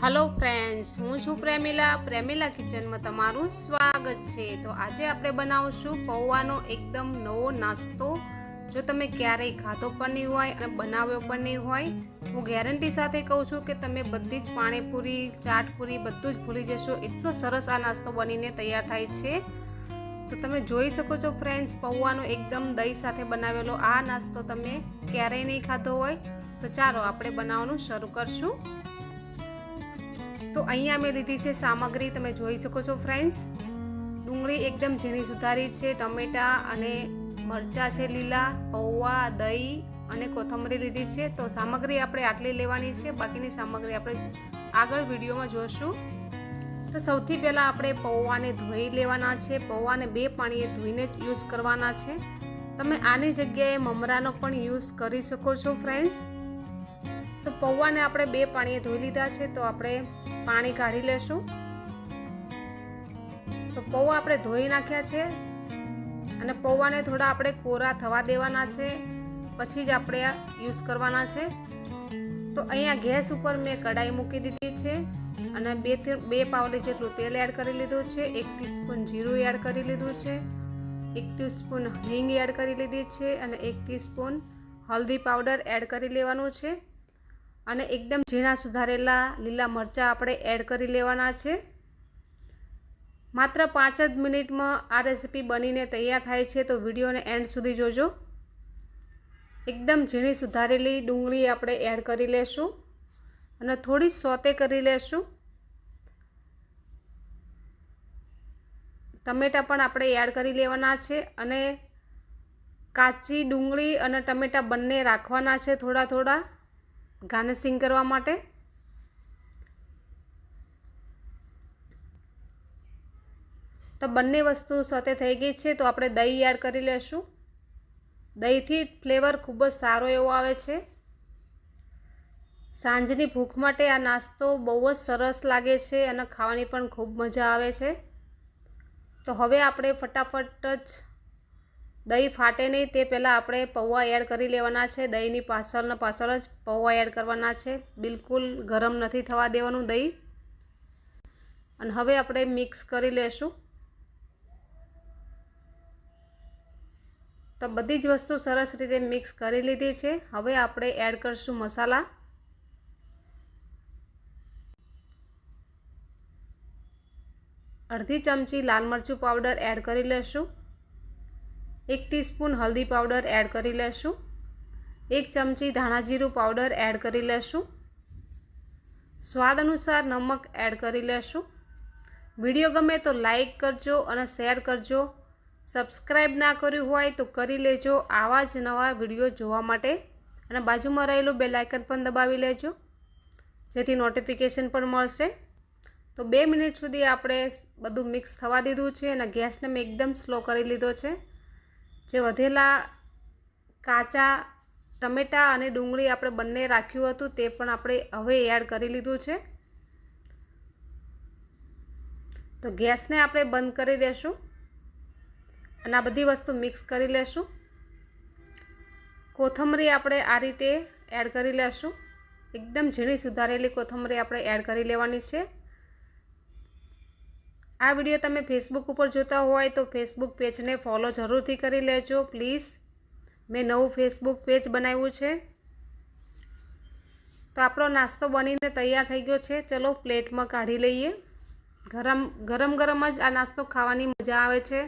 Hello friends હું છું પ્રેમિલા. પ્રેમિલા કિચનમાં તમારું સ્વાગત છે. તો આજે આપણે બનાવશું પૌવાનો એકદમ નવો નાસ્તો. જો તમે ક્યારેય ખાધો પણ નહીં હોય અને બનાવ્યો પણ નહીં હોય, હું ગેરંટી સાથે કહું છું કે તમે બધી જ પાણીપુરી, ચાટપુરી બધું જ ભૂલી જશો. એટલો સરસ આ નાસ્તો બનીને તૈયાર થાય છે. તો તમે જોઈ શકો છો ફ્રેન્ડ્સ પૌવાનો એકદમ દહીં સાથે બનાવેલો આ નાસ્તો તમે ક્યારેય નહીં ખાધો હોય. તો ચાલો આપણે બનાવવાનું શરૂ કરશું. તો અહીંયા મેં લીધી છે સામગ્રી, તમે જોઈ શકો છો ફ્રેન્ડ્સ. ડુંગળી એકદમ ઝીણી સુધારી છે, ટમેટા અને મરચાં છે લીલા, પૌવા, દહીં અને કોથમરી લીધી છે. તો સામગ્રી આપણે આટલી લેવાની છે, બાકીની સામગ્રી આપણે આગળ વિડીયોમાં જોઈશું તો સૌથી પહેલાં આપણે પૌવાને ધોઈ લેવાના છે, પૌવાને બે પાણીએ ધોઈને જ યુઝ કરવાના છે. તમે આની જગ્યાએ મમરાનો પણ યુઝ કરી શકો છો ફ્રેન્ડ્સ. તો પૌવાને આપણે બે પાણીએ ધોઈ લીધા છે, તો આપણે પાણી કાઢી લેશું. તો પૌવા આપણે ધોઈ નાખ્યા છે અને પૌવાને થોડા આપણે કોરા થવા દેવાના છે. પછી જ આપણે યુઝ કરવાના છે. તો અહીંયા ગેસ ઉપર મેં કઢાઈ મૂકી દીધી છે અને બે બે પાવલી જેટલું તેલ એડ કરી લીધું છે. એક ટીસ્પૂન જીરું એડ કરી લીધું છે. એક ટીસ્પૂન હિંગ એડ કરી લીધી છે અને એક ટીસ્પૂન હલ્દી પાવડર એડ કરી લેવાનું છે. અને એકદમ ઝીણા સુધારેલા લીલા મરચાં આપણે એડ કરી લેવાના છે. માત્ર પાંચ જ મિનિટમાં આ રેસીપી બનીને તૈયાર થાય છે, તો વિડીયોને એન્ડ સુધી જોજો. એકદમ ઝીણી સુધારેલી ડુંગળી આપણે એડ કરી લેશું અને થોડી સોતે કરી લેશું. ટમેટાં પણ આપણે એડ કરી લેવાના છે અને કાચી ડુંગળી અને ટમેટાં બંને રાખવાના છે થોડા થોડા. ગાર્નિશિંગ કરવા માટે. તો બંને વસ્તુ સાથે થઈ ગઈ છે, તો આપણે દહીં એડ કરી લેશું. દહીંથી ફ્લેવર ખૂબ જ સારો એવો આવે છે. સાંજની ભૂખ માટે આ નાસ્તો બહુ જ સરસ લાગે છે અને ખાવાની પણ ખૂબ મજા આવે છે. તો હવે આપણે ફટાફટ જ દહીં ફાટે નહીં, તે પહેલાં આપણે પૌવા એડ કરી લેવાના છે. દહીંની પાછળના પાછળ જ પૌવા એડ કરવાના છે. બિલકુલ ગરમ નથી થવા દેવાનું દહીં. અને હવે આપણે મિક્સ કરી લેશું. તો બધી જ વસ્તુ સરસ રીતે મિક્સ કરી લીધી છે. હવે આપણે એડ કરશું મસાલા. અડધી ચમચી લાલ મરચું પાવડર એડ કરી લેશું. એક ટીસ્પૂન હલ્દી પાવડર એડ કરી લેશું. એક ચમચી ધાણા જીરું પાવડર એડ કરી લેશું. સ્વાદ અનુસાર નમક એડ કરી લેશું. વીડિયો ગમે તો લાઈક કરજો અને શેર કરજો. સબસ્ક્રાઈબ ના કર્યું હોય તો કરી લેજો. આવા જ નવા વીડિયો જોવા માટે અને બાજુમાં રહેલું બે લાઇકન પણ દબાવી લેજો. જેથી નોટિફિકેશન પણ મળશે. તો બે મિનિટ સુધી આપણે બધું મિક્સ થવા દીધું છે અને ગેસને મેં એકદમ સ્લો કરી લીધો છે. જે વધેલા કાચા ટમેટાં અને ડુંગળી આપણે બંને રાખ્યું હતું, તે પણ આપણે હવે એડ કરી લીધું છે. તો ગેસને આપણે બંધ કરી દેશું અને આ બધી વસ્તુ મિક્સ કરી લેશું. કોથમરી આપણે આ રીતે એડ કરી લેશું. એકદમ ઝીણી સુધારેલી કોથમરી આપણે એડ કરી લેવાની છે. આ વીડિયો તમે ફેસબુક ઉપર જોતા હોય તો ફેસબુક પેજને ફોલો જરૂરથી કરી લેજો પ્લીઝ મેં નવું ફેસબુક પેજ બનાવ્યું છે. તો આપણો નાસ્તો બનીને તૈયાર થઈ ગયો છે. ચલો પ્લેટમાં કાઢી લઈએ. ગરમ ગરમ ગરમ જ આ નાસ્તો ખાવાની મજા આવે છે.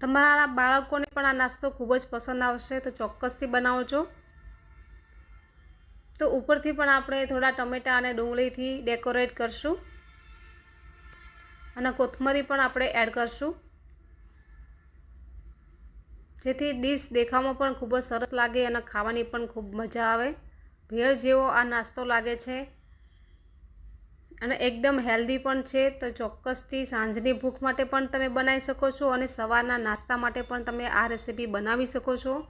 તમારા બાળકોને પણ આ નાસ્તો ખૂબ જ પસંદ આવશે, તો ચોક્કસથી બનાવજો. તો ઉપરથી પણ આપણે થોડા ટમેટાં અને ડુંગળીથી ડેકોરેટ કરશું. અને કોથમરી પણ આપણે એડ કરશું. જેથી ડીશ દેખાવમાં પણ ખૂબ જ સરસ લાગે અને ખાવાની પણ ખૂબ મજા આવે. ભેળ જેવો આ નાસ્તો લાગે છે. અને એકદમ હેલ્ધી પણ છે. તો ચોક્કસથી સાંજની ભૂખ માટે પણ તમે બનાવી શકો છો અને સવારના નાસ્તા માટે પણ તમે આ રેસીપી બનાવી શકો છો.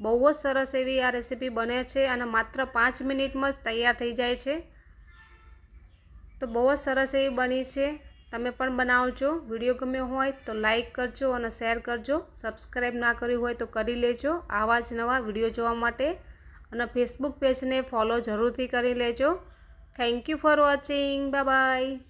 બહુ જ સરસ એવી આ રેસીપી બને છે અને માત્ર પાંચ મિનિટમાં જ તૈયાર થઈ જાય છે. તો બહુ જ સરસ એવી બની છે. તમે પણ બનાવજો. વીડિયો ગમ્યો હોય તો લાઈક કરજો અને શેર કરજો. સબસ્ક્રાઈબ ના કર્યું હોય તો કરી લેજો. આવા જ નવા વીડિયો જોવા માટે અને ફેસબુક પેજને ફોલો જરૂરથી કરી લેજો. Thank you for watching. Bye bye.